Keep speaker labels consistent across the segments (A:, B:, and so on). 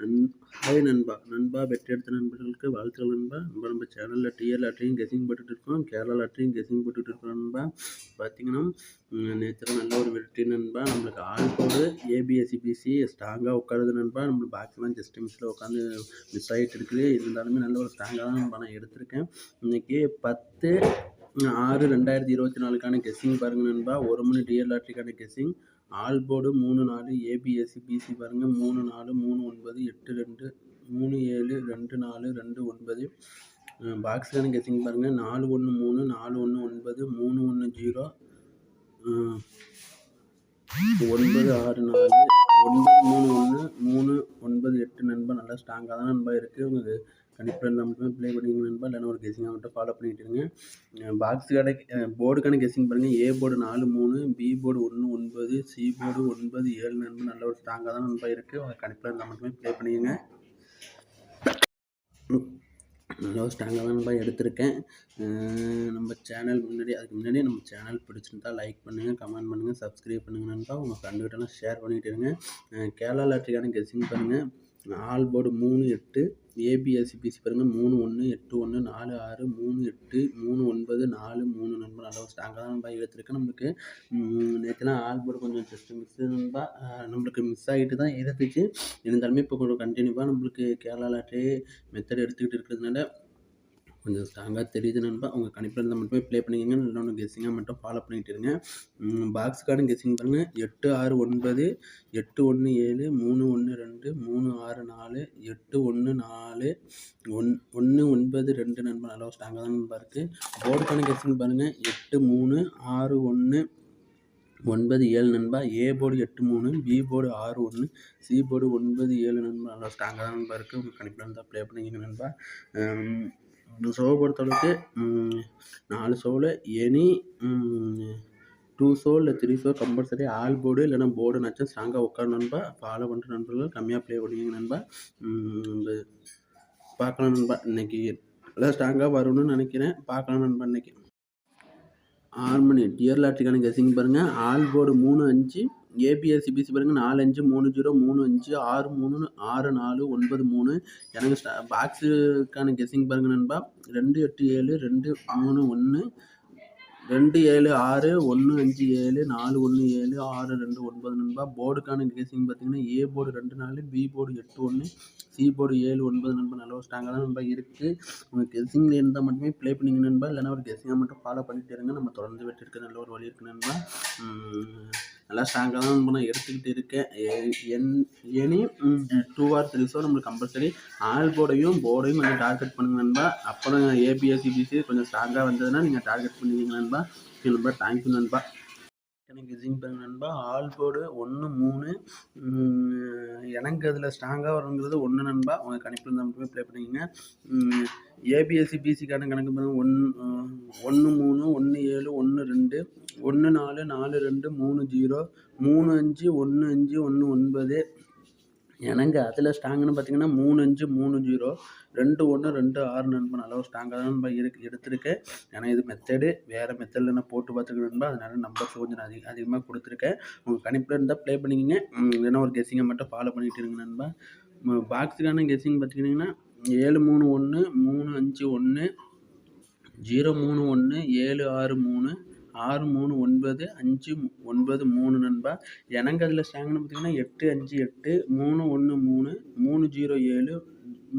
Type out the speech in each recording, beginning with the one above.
A: நண் ஹாய் நண்பா. நண்பா வெற்றி எடுத்த நண்பர்களுக்கு வாழ்த்துக்கள் நண்பா. நம்ம நம்ம சேனலில் டிஎல் லாட்ரியும் கெஸிங் போட்டுட்டு இருக்கோம் கேரளா லாட்ரியும் கெஸிங் போட்டுட்டு இருக்கோம் நண்பா. பார்த்தீங்கன்னா நேற்று நல்ல ஒரு வெற்றி நண்பா. நம்மளுக்கு ஆள் போடு ஏபிஎஸ்சிபிசி ஸ்ட்ராங்காக உட்காருது நண்பா. நம்மளுக்கு பாக்ஸ்லாம் ஜஸ்ட் மிஸ்ஸில் உட்காந்து மிஸ் ஆகிட்டு இருக்குது. இருந்தாலுமே நல்ல ஒரு ஸ்ட்ராங்காக தான் நண்பா நான் எடுத்திருக்கேன். இன்றைக்கி பத்து ஆறு ரெண்டாயிரத்தி இருபத்தி நாலுக்கான கெஸ்ஸிங் பாருங்கள் நண்பா. ஒரு மணி டிஎல் லாட்ரிக்கான கெஸ்ஸிங் ஆல் போர்டு மூணு நாலு ஏபிஎஸ்சி பிசி பாருங்கள் மூணு நாலு மூணு ஒன்பது எட்டு ரெண்டு மூணு ஏழு ரெண்டு நாலு ரெண்டு ஒன்பது. பாக்ஸ்க்கான கெஸ்ஸிங் பாருங்கள் நாலு ஒன்று மூணு நாலு ஒன்று ஒன்பது மூணு ஒன்று ஜீரோ. ஒன்பது ஆறு நாலு ஒன்பது மூணு ஒன்று மூணு ஒன்பது எட்டு நண்பா நல்லா ஸ்ட்ராங்காக தான் நண்பா இருக்குது உங்களுக்கு கண்டிப்பாக இருந்தால் மட்டுமே ப்ளே பண்ணிங்க நண்பா. இல்லைனா ஒரு கெஸிங்காக மட்டும் ஃபாலோ பண்ணிட்டு இருங்க. கடை போர்டுக்கான கெஸிங் பாருங்கள் ஏ போர்டு நாலு மூணு பி போர்டு ஒன்று ஒன்பது சி போர்டு ஒன்பது ஏழு நண்பா. நல்ல ஒரு ஸ்ட்ராங்காக தான் நண்பா இருக்குது உங்கள் கண்டிப்பாக இருந்தால் மட்டுமே ப்ளே பண்ணிக்கங்க. ஒரு ஸ்ட்ராங்காக தான் நண்பா எடுத்திருக்கேன். நம்ம சேனல் முன்னாடி அதுக்கு முன்னாடி நம்ம சேனல் பிடிச்சிருந்தா லைக் பண்ணுங்கள் கமெண்ட் பண்ணுங்கள் சப்ஸ்கிரைப் பண்ணுங்கள் நண்பா. உங்கள் ஃப்ரெண்டுகிட்டலாம் ஷேர் பண்ணிகிட்டு இருங்க. கேரளா லாட்ரிக்கான கெஸ்ஸிங் பண்ணுங்கள் ஆல் போர்டு மூணு எட்டு ஏபிஎஸ்சிபிசி பாருங்கள் மூணு ஒன்று எட்டு ஒன்று நாலு ஆறு மூணு எட்டு மூணு ஒன்பது நாலு மூணு. நம்பர் நல்லா ஸ்ட்ராங்காக தான் நம்ம எடுத்திருக்கேன் நம்மளுக்கு நேற்றுலாம் ஆல் போர்டு கொஞ்சம் ஜஸ்ட் மிஸ் நண்பா நம்மளுக்கு மிஸ் ஆகிட்டு தான் இருந்துச்சு. இருந்தாலுமே இப்போ கொஞ்சம் கண்டினியூவாக நம்மளுக்கு கேரளா லாட்டரி மெத்தட் எடுத்துக்கிட்டு இருக்கிறதுனால கொஞ்சம் ஸ்ட்ராங்காக தெரியுது நண்பா. உங்கள் கணிப்பில் இருந்தால் மட்டுமே ப்ளே பண்ணிக்கோங்க. நல்ல ஒன்று கெஸ்ஸிங்காக மட்டும் ஃபாலோ பண்ணிகிட்டு இருங்க. பாக்ஸுக்கான கெஸ்ஸிங் பாருங்கள் எட்டு ஆறு ஒன்பது எட்டு ஒன்று ஏழு மூணு ஒன்று ரெண்டு மூணு ஆறு நாலு எட்டு ஒன்று நாலு ஒன் ஒன்று ஒன்பது ரெண்டு நண்பா. நல்லா ஸ்ட்ராங்காக தான் நண்பா இருக்குது போர்டுக்கான கெஸ்ஸிங் பாருங்கள் எட்டு மூணு ஆறு ஒன்று ஒன்பது ஏழு நண்பா. ஏ போர்டு எட்டு மூணு பி போர்டு ஆறு ஒன்று சி போர்டு ஒன்பது ஏழு நண்பா. நல்லா ஸ்ட்ராங்காக தான் நண்பா இருக்குது உங்கள் கணிப்பில் இருந்தால் ப்ளே பண்ணிக்கங்க நண்பா. இந்த ஷோவை பொறுத்தளவுக்கு நாலு ஷோவில் எனி டூ ஷோ இல்லை three show compulsory all board இல்லைனா போர்டு நச்சா ஸ்ட்ராங்காக உட்கார நண்பா. ஃபாலோ பண்ணுற நண்பர்கள் கம்மியாக ப்ளே பண்ணிங்க நண்பா. இந்த பார்க்கலாம் நண்பா. இன்றைக்கி நல்லா ஸ்ட்ராங்காக வரும்னு நினைக்கிறேன். பார்க்கலாம் நண்பா இன்றைக்கி ஹார்மனி டியர் லாட்ரிக்கான கெஸிங் பாருங்கள் ஆல் போர்டு மூணு அஞ்சு ஏபிஎஸ் சிபிசி பாருங்கள் நாலு அஞ்சு மூணு ஜீரோ மூணு அஞ்சு ஆறு மூணு ஆறு நாலு ஒன்பது மூணு. எனக்கு ஸ்டா பாக்ஸுக்கான கெஸிங் பாருங்கள் நண்பா. ரெண்டு எட்டு ஏழு ரெண்டு மூணு ஒன்று ரெண்டு ஏழு ஆறு ஒன்று அஞ்சு ஏழு நாலு ஒன்று ஏழு ஆறு ரெண்டு ஒன்பது நண்பா. போர்டுக்கான கேசிங் பார்த்தீங்கன்னா ஏ போர்டு ரெண்டு நாலு பி போர்டு எட்டு ஒன்று சி போர்டு ஏழு ஒன்பது நண்பா. நல்ல ஒரு ஸ்ட்ராங்காக தான் நண்பா இருக்குது உங்கள் கெஸிங்கில் இருந்தால் மட்டுமே ப்ளே பண்ணிங்க நண்பா. இல்லைனா ஒரு கெஸிங்காக மட்டும் ஃபாலோ பண்ணிட்டு இருங்க. நம்ம தொடர்ந்து வெற்றி நல்ல ஒரு வழி இருக்குது நண்பா. நல்லா ஸ்ட்ராங்காக தான் நான் எடுத்துக்கிட்டு இருக்கேன். என் any two or three so நம்மளுக்கு கம்பல்சரி ஆல் போர்டையும் போர்டையும் கொஞ்சம் டார்கெட் பண்ணுங்க நண்பா. அப்புறம் ஏபிஎஸ்சிபிசி கொஞ்சம் ஸ்ட்ராங்காக வந்ததுன்னா நீங்கள் டார்கெட் பண்ணுவீங்க நண்பா. நண்பா தேங்க்யூ நண்பா. எனக்கு ஜிங் பண்ண நண்பா. ஆல் போர்டு ஒன்று மூணு எனக்கு அதில் ஸ்ட்ராங்காக வருங்கிறது ஒன்று நண்பா. உங்கள் கணிப்பில் இருந்தால் மட்டுமே ப்ளே பண்ணிக்கோங்க. ஏபிஎஸ்சி பிசிக்கான கணக்கு பாருங்கள் ஒன் ஒன்று மூணு ஒன்று ஏழு ஒன்று ரெண்டு ரெண்டு ஒன்று நாலு நாலு ரெண்டு மூணு ஜீரோ மூணு அஞ்சு ஒன்று அஞ்சு ஒன்று ஒன்பது. எனக்கு அதில் ஸ்ட்ராங்குன்னு பார்த்தீங்கன்னா மூணு அஞ்சு மூணு ஜீரோ ரெண்டு ஒன்று ரெண்டு ஆறு நண்பன். அளவு ஸ்ட்ராங்காக தான் நண்பா இருக்கு எடுத்திருக்கேன் ஏன்னா இது மெத்தடு வேறு மெத்தடில் நான் போட்டு பார்த்துருக்கேன் நண்பா? அதனால நம்பர்ஸ் கொஞ்சம் நான் அதிக அதிகமாக கொடுத்துருக்கேன். உங்கள் கணிப்பில் இருந்தால் ப்ளே பண்ணிக்கங்க. இல்லைன்னா ஒரு கெஸ்ஸிங்கை மட்டும் ஃபாலோ பண்ணிகிட்டு இருங்க நண்பா. பாக்ஸுக்கான கெஸ்ஸிங் பார்த்துக்கிட்டிங்கன்னா ஏழு மூணு ஒன்று மூணு அஞ்சு ஒன்று ஜீரோ மூணு ஒன்று ஏழு ஆறு மூணு ஆறு மூணு ஒன்பது அஞ்சு ஒன்பது மூணு நண்பா. எனக்கு அதில் ஸ்ட்ராங்னு பார்த்தீங்கன்னா எட்டு அஞ்சு எட்டு மூணு ஒன்று மூணு மூணு ஜீரோ ஏழு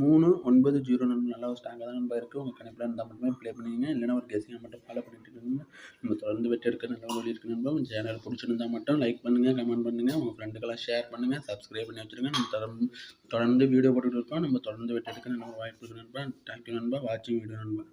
A: மூணு ஒன்பது ஜீரோ நண்பா. நல்லா ஸ்டாங்காக தான் நண்பா இருக்குது உங்கள் கணக்கில் இருந்தால் மட்டுமே ப்ளே பண்ணிங்க இல்லைனா ஒரு கெஸிங்கை மட்டும் ஃபாலோ பண்ணிட்டு இருக்கீங்க நம்ம தொடர்ந்து வெற்றி எடுக்க நல்ல வழி இருக்குது நண்பா. உங்கள் சேனல் பிடிச்சிருந்தா மட்டும் லைக் பண்ணுங்கள் கமெண்ட் பண்ணுங்கள் உங்கள் ஃப்ரெண்டுக்கெல்லாம் ஷேர் பண்ணுங்கள் சப்ஸ்கிரைப் பண்ணி வச்சுருங்க. நம்ம தொடர்ந்து தொடர்ந்து வீடியோ போட்டுகிட்டு இருக்கோம். நம்ம தொடர்ந்து வெற்றி எடுக்க நல்ல வாய்ப்பு இருக்குது நண்பா. தேங்க்யூ நண்பா. வாட்சிங் வீடியோ நண்பா.